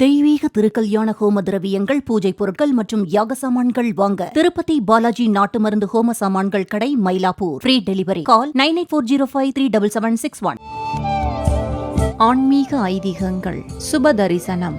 தெய்வீக திருக்கல்யாண ஹோம திரவியங்கள் பூஜை பொருட்கள் மற்றும் யாக சாமான்கள் வாங்க. திருப்பதி பாலாஜி நாட்டு மருந்து ஹோம சாமான்கள் கடை Mylapore. Free delivery call nine eight four zero five three double seven six one ஆன்மீக ஐதீகங்கள். சுப தரிசனம்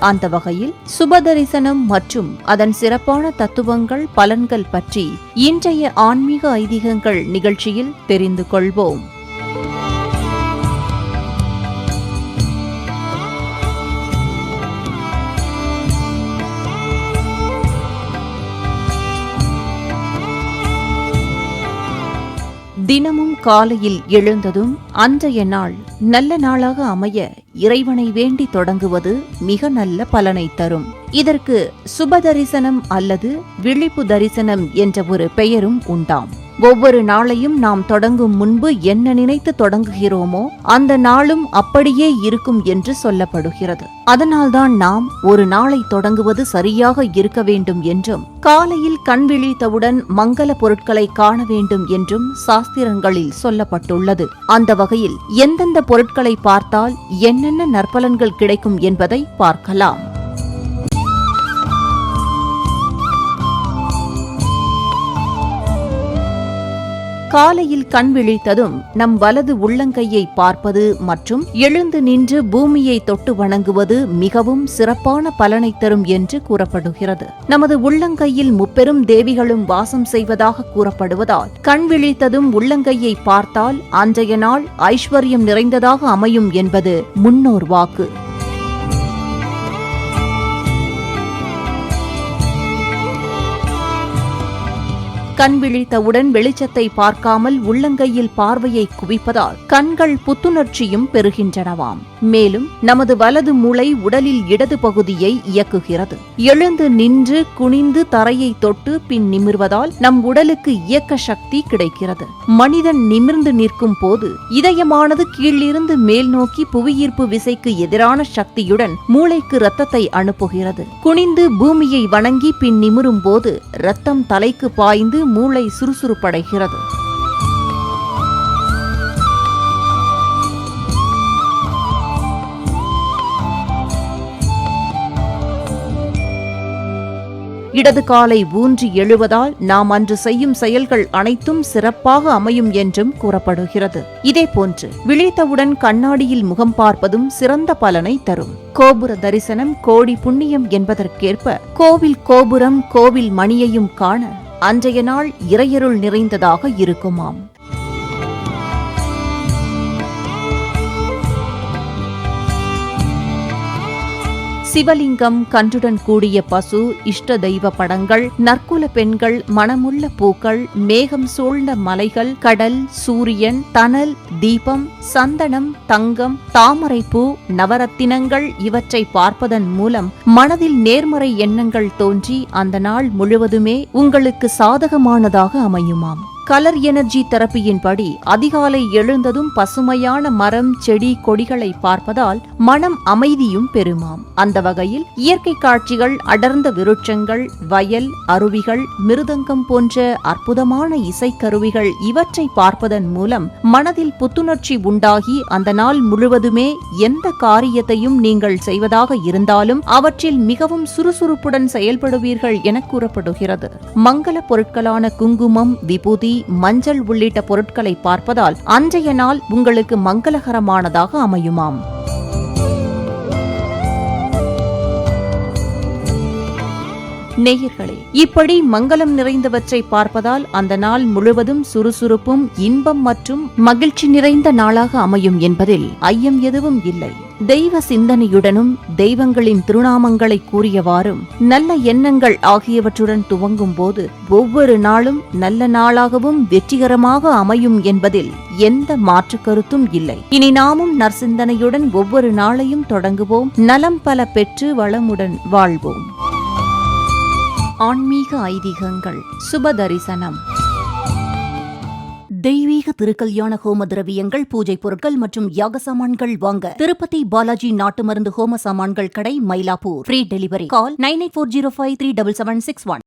அந்த வகையில் சுபதரிசனம் மற்றும் அதன் சிறப்பான தத்துவங்கள் பலன்கள் பற்றி இன்றைய ஆன்மீக ஐதீகங்கள் நிகழ்ச்சியில் தெரிந்து கொள்வோம். தினமும் காலையில் எழுந்ததும் அன்றைய நாள் நல்ல நாளாக அமைய இறைவனை வேண்டி தொடங்குவது மிக நல்ல பலனை தரும். இதற்கு சுப தரிசனம் அல்லது விழிப்பு தரிசனம் என்ற ஒரு பெயரும் உண்டாம். ஒவ்வொரு நாளையும் நாம் தொடங்கும் முன்பு என்ன நினைத்து தொடங்குகிறோமோ அந்த நாளும் அப்படியே இருக்கும் என்று சொல்லப்படுகிறது. அதனால்தான் நாம் ஒரு நாளை தொடங்குவது சரியாக இருக்க வேண்டும் என்றும் காலையில் கண் விழித்தவுடன் மங்கள பொருட்களை காண வேண்டும் என்றும் சாஸ்திரங்களில் சொல்லப்பட்டுள்ளது. அந்த வகையில் எந்தெந்த பொருட்களை பார்த்தால் என்னென்ன நற்பலன்கள் கிடைக்கும் என்பதை பார்க்கலாம். காலையில் கண் விழித்ததும் நம் வலது உள்ளங்கையை பார்ப்பது மற்றும் எழுந்து நின்று பூமியை தொட்டு வணங்குவது மிகவும் சிறப்பான பலனை தரும் என்று கூறப்படுகிறது. நமது உள்ளங்கையில் முப்பெரும் தேவிகளும் வாசம் செய்வதாக கூறப்படுவதால் கண் விழித்ததும் உள்ளங்கையை பார்த்தால் அன்றைய நாள் ஐஸ்வர்யம் நிறைந்ததாக அமையும் என்பது முன்னோர் வாக்கு. கண் விழித்தவுடன் வெளிச்சத்தை பார்க்காமல் உள்ளங்கையில் பார்வையை குவிப்பதால் கண்கள் புத்துணர்ச்சியும் பெறுகின்றனவாம். மேலும் நமது வலது மூளை உடலில் இடது பகுதியை இயக்குகிறது. எழுந்து நின்று குனிந்து தரையை தொட்டு பின் நிமிர்வதால் நம் உடலுக்கு இயக்க சக்தி கிடைக்கிறது. மனிதன் நிமிர்ந்து நிற்கும் போது இதயமானது கீழிருந்து மேல் நோக்கி புவியீர்ப்பு விசைக்கு எதிரான சக்தியுடன் மூளைக்கு ரத்தத்தை அனுப்புகிறது. குனிந்து பூமியை வணங்கி பின் நிமிரும் போது ரத்தம் தலைக்கு பாய்ந்து மூளை சுறுசுறுப்படைகிறது. இடது காலை ஊன்றி எழுவதால் நாம் அன்று செய்யும் செயல்கள் அனைத்தும் சிறப்பாக அமையும் என்றும் கூறப்படுகிறது. இதேபோன்று விழித்தவுடன் கண்ணாடியில் முகம் பார்ப்பதும் சிறந்த பலனை தரும். கோபுர தரிசனம் கோடி புண்ணியம் என்பதற்கேற்ப கோவில் கோபுரம் கோவில் மணியையும் காண அன்றைய நாள் இறையருள் நிறைந்ததாக இருக்குமாம். சிவலிங்கம் கன்றுடன் கூடிய பசு இஷ்ட தெய்வ படங்கள் நற்குல பெண்கள் மனமுள்ள பூக்கள் மேகம் சூழ்ந்த மலைகள் கடல் சூரியன் தனல் தீபம் சந்தனம் தங்கம் தாமரைப்பூ நவரத்தினங்கள் இவற்றை பார்ப்பதன் மூலம் மனதில் நேர்மறை எண்ணங்கள் தோன்றி அந்த நாள் முழுவதுமே உங்களுக்கு சாதகமானதாக அமையுமாம். கலர் எனர்ஜி தெரப்பியின்படி அதிகாலை எழுந்ததும் பசுமையான மரம் செடி கொடிகளை பார்ப்பதால் மனம் அமைதியும் பெறுமாம். அந்த வகையில் இயற்கை காட்சிகள் அடர்ந்த விருட்சங்கள் வயல் அருவிகள் மிருதங்கம் போன்ற அற்புதமான இசைக்கருவிகள் இவற்றை பார்ப்பதன் மூலம் மனதில் புத்துணர்ச்சி உண்டாகி அந்த நாள் முழுவதுமே எந்த காரியத்தையும் நீங்கள் செய்வதாக இருந்தாலும் அவற்றில் மிகவும் சுறுசுறுப்புடன் செயல்படுவீர்கள் என கூறப்படுகிறது. மங்கள பொருட்களான குங்குமம் விபூதி மஞ்சள் உள்ளிட்ட பொருட்களை பார்ப்பதால் அன்றைய நாள் உங்களுக்கு மங்களகரமானதாக அமையுமாம். நேயர்களே இப்படி மங்களம் நிறைந்தவற்றை பார்ப்பதால் அந்த நாள் முழுவதும் சுறுசுறுப்பும் இன்பம் மற்றும் மகிழ்ச்சி நிறைந்த நாளாக அமையும் என்பதில் ஐயம் எதுவும் இல்லை. தெய்வ சிந்தனையுடனும் தெய்வங்களின் திருநாமங்களை கூறியவாறும் நல்ல எண்ணங்கள் ஆகியவற்றுடன் துவங்கும் போது ஒவ்வொரு நாளும் நல்ல நாளாகவும் வெற்றிகரமாக அமையும் என்பதில் எந்த மாற்று கருத்தும் இல்லை. இனி நாமும் நற்சிந்தனையுடன் ஒவ்வொரு நாளையும் தொடங்குவோம். நலம் பல பெற்று வளமுடன் வாழ்வோம். ஆன்மீக ஐதீகங்கள் சுப தரிசனம் தெய்வீக திருக்கல்யாண ஹோம திரவியங்கள் பூஜை பொருட்கள் மற்றும் யாக சாமான்கள் வாங்க. திருப்பதி பாலாஜி நாட்டு மருந்து ஹோம சாமான்கள் கடை Mylapore. Free delivery call nine eight four zero five three double seven six one